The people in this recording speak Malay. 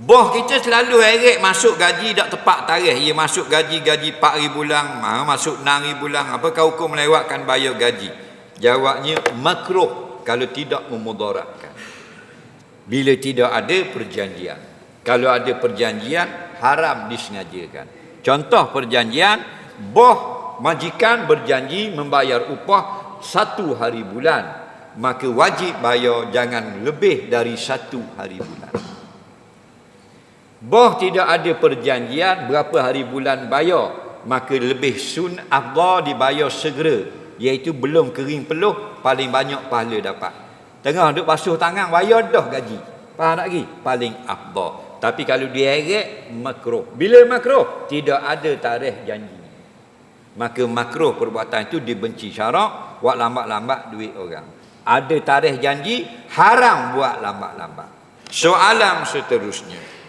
Boh kita selalu heret masuk gaji tak tepat tarikh. Ia masuk gaji gaji 4 ribu bulan, ha, masuk 6 ribu bulan. Apakah hukum melewatkan bayar gaji? Jawabnya makruh kalau tidak memudaratkan. Bila tidak ada perjanjian. Kalau ada perjanjian haram disengajakan. Contoh perjanjian boh majikan berjanji membayar upah satu hari bulan maka wajib bayar jangan lebih dari satu hari bulan. Boh tidak ada perjanjian berapa hari bulan bayar, maka lebih sun afdal dibayar segera, iaitu belum kering peluh paling banyak pahala dapat. Tengah duk basuh tangan bayar dah gaji. Faham tak lagi? Paling afdal. Tapi kalau diheret makruh. Bila makruh? Tidak ada tarikh janji. Maka makruh perbuatan itu dibenci syarak, buat lambat-lambat duit orang. Ada tarikh janji, haram buat lambat-lambat. Soalan seterusnya.